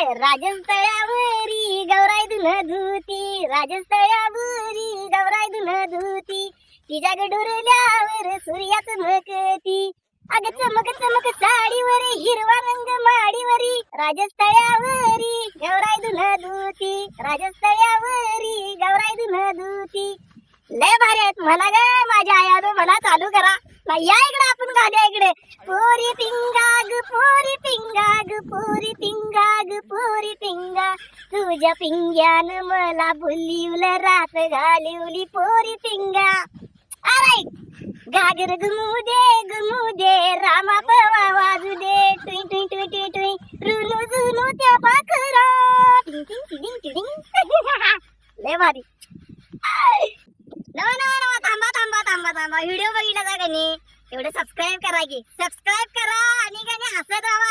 राजस्थळावरी गौराई धुन धुती राजस्थळावरी गौराई धुन धुती तिच्या गडुरल्यावर सूर्याच मकती. अग चमक चमक साडीवर हिरवा रंग माडीवरी राजस्थळावरी गौराई धुन धुती राजस्थळावरी गौराई धुन धुती. लय भारी आहेत. म्हणा ग माझ्या आयानो म्हणा चालू करा. या इकडे आपण गाड्या इकडे. पोरी पिंगाग पोरी पिंगाग पोरी पिंगाग पोरी पिंगा तुझ्या पिंग्यान मला बुलिवलं रात घालिवली पोरी पिंगा. अरे घागर घुमू दे घुमू दे रामा पवा वाजू दे. टुई टुई टुई टुई टुई रुनू जुनू त्या पाखरा. टिंग टिंग टिंग टिंग लय भारी. नवा नवा नवा थांबा थांबा थांबा थांबा. व्हिडिओ बघितला का नाही एवढं सबस्क्राईब करा की. सबस्क्राईब करा आणि का नाही हसत राहा.